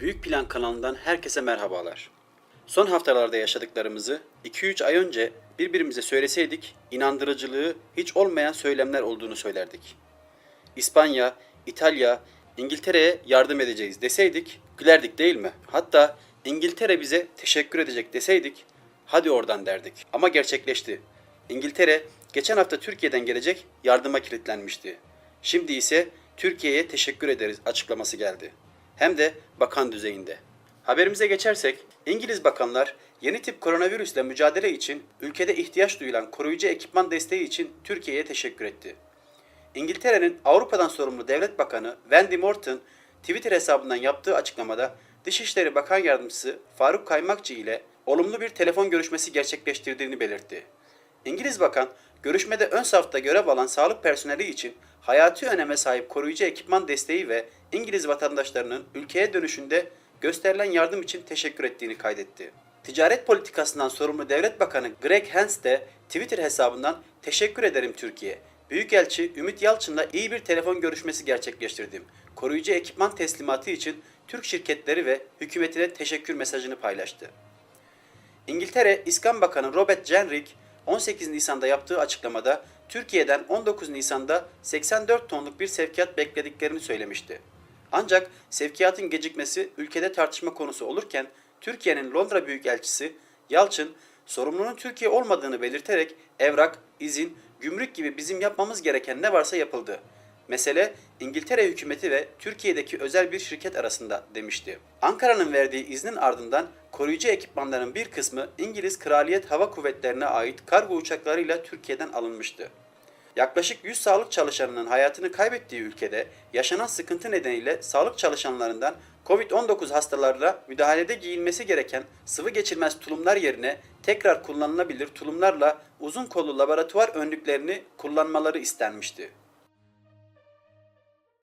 Büyük Plan kanalından herkese merhabalar. Son haftalarda yaşadıklarımızı 2-3 ay önce birbirimize söyleseydik inandırıcılığı hiç olmayan söylemler olduğunu söylerdik. İspanya, İtalya, İngiltere'ye yardım edeceğiz deseydik gülerdik değil mi? Hatta İngiltere bize teşekkür edecek deseydik hadi oradan derdik. Ama gerçekleşti. İngiltere geçen hafta Türkiye'den gelecek yardıma kilitlenmişti. Şimdi ise Türkiye'ye teşekkür ederiz açıklaması geldi. Hem de bakan düzeyinde. Haberimize geçersek, İngiliz bakanlar yeni tip koronavirüsle mücadele için ülkede ihtiyaç duyulan koruyucu ekipman desteği için Türkiye'ye teşekkür etti. İngiltere'nin Avrupa'dan sorumlu devlet bakanı Wendy Morton Twitter hesabından yaptığı açıklamada Dışişleri Bakan Yardımcısı Faruk Kaymakçı ile olumlu bir telefon görüşmesi gerçekleştirdiğini belirtti. İngiliz bakan görüşmede ön safta görev alan sağlık personeli için hayati öneme sahip koruyucu ekipman desteği ve İngiliz vatandaşlarının ülkeye dönüşünde gösterilen yardım için teşekkür ettiğini kaydetti. Ticaret politikasından sorumlu devlet bakanı Greg Hans de Twitter hesabından teşekkür ederim Türkiye. Büyükelçi Ümit Yalçın'la iyi bir telefon görüşmesi gerçekleştirdim. Koruyucu ekipman teslimatı için Türk şirketleri ve hükümetine teşekkür mesajını paylaştı. İngiltere İskan Bakanı Robert Jenrick 18 Nisan'da yaptığı açıklamada Türkiye'den 19 Nisan'da 84 tonluk bir sevkiyat beklediklerini söylemişti. Ancak sevkiyatın gecikmesi ülkede tartışma konusu olurken Türkiye'nin Londra Büyükelçisi Yalçın sorumlunun Türkiye olmadığını belirterek evrak, izin, gümrük gibi bizim yapmamız gereken ne varsa yapıldı. Mesele İngiltere hükümeti ve Türkiye'deki özel bir şirket arasında demişti. Ankara'nın verdiği iznin ardından koruyucu ekipmanların bir kısmı İngiliz Kraliyet Hava Kuvvetleri'ne ait kargo uçaklarıyla Türkiye'den alınmıştı. Yaklaşık 100 sağlık çalışanının hayatını kaybettiği ülkede yaşanan sıkıntı nedeniyle sağlık çalışanlarından COVID-19 hastalarına müdahalede giyilmesi gereken sıvı geçirmez tulumlar yerine tekrar kullanılabilir tulumlarla uzun kollu laboratuvar önlüklerini kullanmaları istenmişti.